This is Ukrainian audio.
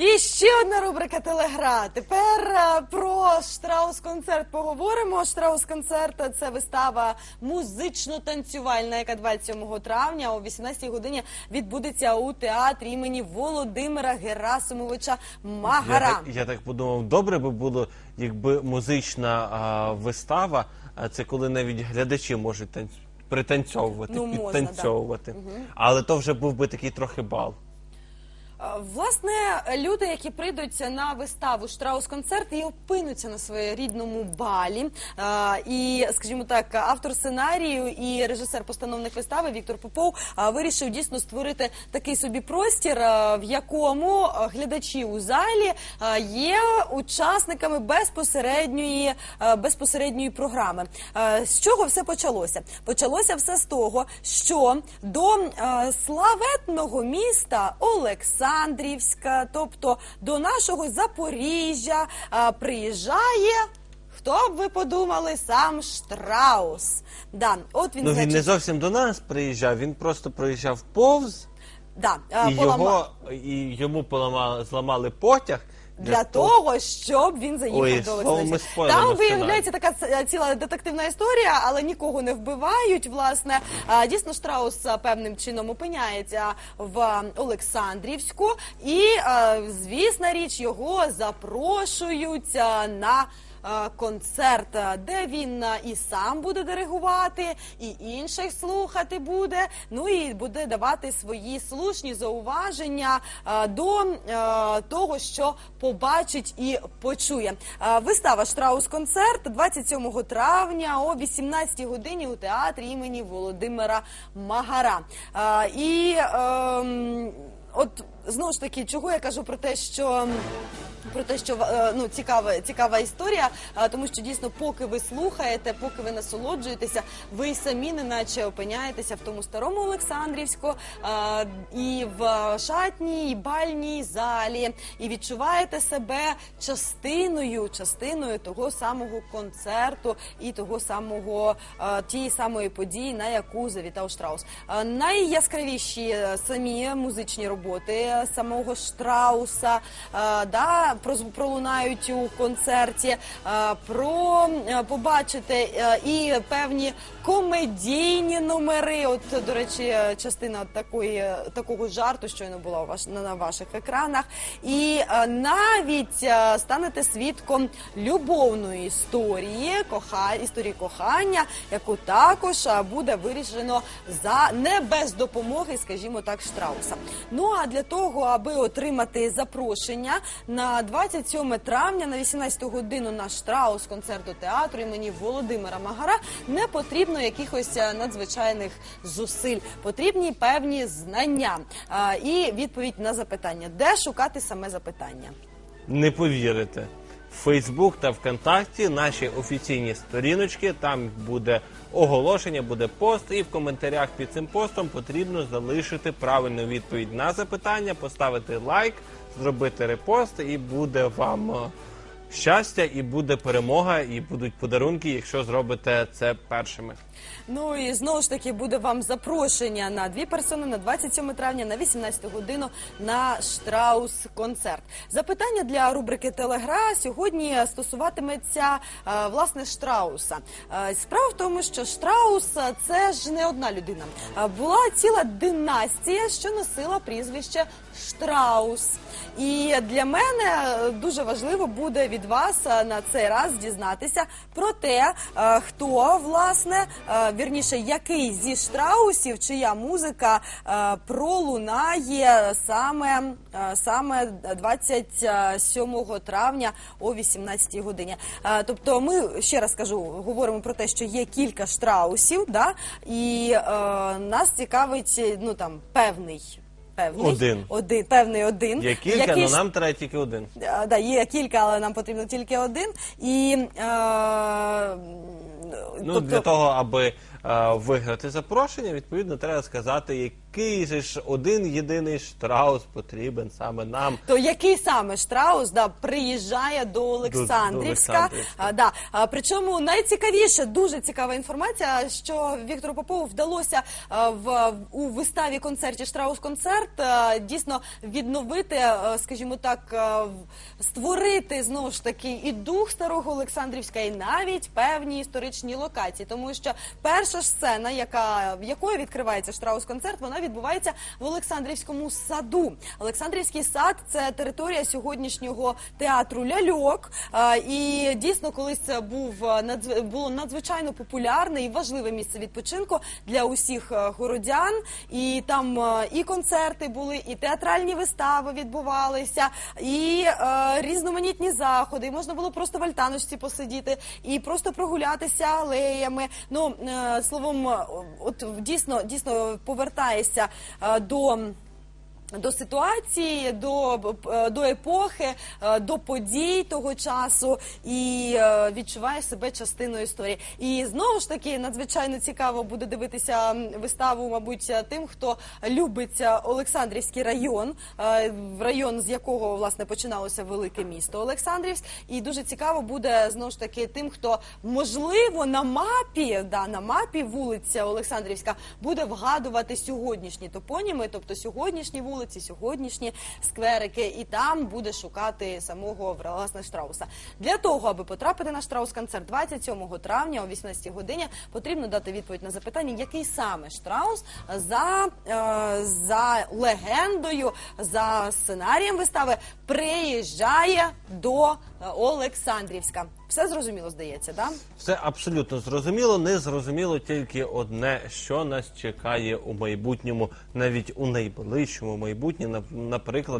І ще одна рубрика Телегра. Тепер е, про Штраус-концерт поговоримо. Штраус-концерт це вистава музично-танцювальна, яка 27 травня о 18 годині відбудеться у театрі імені Володимира Герасимовича Магара. Я так, я так подумав, добре би було, якби музична а, вистава, а це коли навіть глядачі можуть танц... пританцьовувати, Ну, можна, підтанцьовувати. Але то вже був би такий трохи бал. Е, Власне, люди, які прийдуть на виставу Штраус-концерт і опинуться на своєрідному балі. Е, І, скажімо так, автор сценарію і режисер-постановник вистави Віктор Попов е, вирішив дійсно створити такий собі простір, в якому глядачі у залі є учасниками безпосередньої, безпосередньої програми. З чого все почалося? Почалося все з того, що до славетного міста Олександрівська, тобто до нашого Запоріжжя, приїжджає. Хто б ви подумали, сам Штраус. Да, от він, Ну він значить, не зовсім до нас приїжджав, він просто проїжджав повз, да, і поламав. його і йому поламали, зламали потяг Для того, щоб він заїхав Ой, до слово, ми спойлеримо Там сценарій. виявляється така ц- ціла детективна історія, але нікого не вбивають. Власне, А, дійсно Штраус а, певним чином опиняється в а, Олександрівську, і а, звісна річ його запрошують а, на. А, Концерт, де він і сам буде диригувати, і інших слухати буде. Ну і буде давати свої слушні зауваження до того, що побачить і почує. Вистава Штраус-концерт 27 травня о 18 годині у театрі імені Володимира Магара. І ем, от знову ж таки, чого я кажу про те, що. Про те, що е, ну цікава, цікава історія, тому що дійсно, поки ви слухаєте, поки ви насолоджуєтеся, ви самі неначе опиняєтеся в тому старому Олександрівську і в шатній, і бальній залі, і відчуваєте себе частиною, частиною того самого концерту і того самого тієї самої події, на яку завітав Штраус. Найяскравіші е, самі музичні роботи самого Штрауса, е, да, пролунають у концерті, е, про е, побачите і певні комедійні номери. От, до речі, частина такої такого жарту щойно була на, ваших екранах, і навіть станете свідком любовної історії, коха історії кохання, яку також буде вирішено за не без допомоги, скажімо так, Штрауса. Ну а для того, аби отримати запрошення на 27 травня на 18 годину на Штраус концерту театру імені Володимира Магара не потрібно якихось е, надзвичайних зусиль. Потрібні певні знання А, і відповідь на запитання, де шукати саме запитання. Не повірите. Фейсбук та ВКонтакті наші офіційні сторіночки. Там буде оголошення, буде пост, і в коментарях під цим постом потрібно залишити правильну відповідь на запитання, поставити лайк, зробити репост, і буде вам е, щастя, і буде перемога, і будуть подарунки, якщо зробите це першими. Ну і знову ж таки буде вам запрошення на дві персони на 27 травня на 18 годину на Штраус концерт. Запитання для рубрики Телегра сьогодні стосуватиметься е, власне Штрауса. Е, Справа в тому, що Штраус е, це ж не одна людина. Е, Була ціла династія, що носила прізвище Штраус. І для мене е, дуже важливо буде від вас е, на цей раз дізнатися про те, е, хто власне е, вірніше, який зі штраусів, чия музика пролунає саме, саме 27 травня о 18 годині. Тобто, ми ще раз кажу, говоримо про те, що є кілька штраусів, да, і нас цікавить ну там певний. Певний Один. один певний один. Є кілька, але нам треба тільки один. Е, Да, є кілька, але нам потрібно тільки один. І е, Ну, тобто, для того, аби виграти запрошення, відповідно, треба сказати, який же ж один єдиний штраус потрібен саме нам. То який саме Штраус да, приїжджає до Олександрівська? Олександрівська. А, да. а, причому найцікавіше, дуже цікава інформація, що Віктору Попову вдалося а, в, у виставі концерті Штраус концерт дійсно відновити, а, скажімо так, а, створити знову ж таки і дух старого Олександрівська, і навіть певні історичні локації, тому що перша сцена, яка в якої відкривається Штраус концерт, вона відбувається в Олександрівському саду. Олександрівський сад це територія сьогоднішнього театру ляльок. І дійсно, колись це був було надзвичайно популярне і важливе місце відпочинку для усіх городян. І там і концерти були, і театральні вистави відбувалися, і е, різноманітні заходи. І можна було просто в альтаночці посидіти і просто прогулятися алеями. Ну е, словом, е, от дійсно дійсно повертаєшся е, до. До ситуації, до, е, до епохи, е, до подій того часу і е, відчуваєш себе частиною історії. І знову ж таки надзвичайно цікаво буде дивитися виставу, мабуть, тим, хто любить Олександрівський район, район з якого власне починалося велике місто Олександрівськ. І дуже цікаво буде знову ж таки тим, хто можливо на мапі, да, на мапі вулиця Олександрівська буде вгадувати сьогоднішні топоніми, тобто сьогоднішні вулиці, сьогоднішні скверики, і там буде шукати самого власне Штрауса. Для того, аби потрапити на Штраус концерт 27 травня о 18 годині, потрібно дати відповідь на запитання, який саме Штраус за, е, за легендою, за сценарієм вистави приїжджає до Олександрівська. Все зрозуміло, здається, да? Все абсолютно зрозуміло. Не зрозуміло тільки одне, що нас чекає у майбутньому, навіть у найближчому майбутньому. Нап- Наприклад,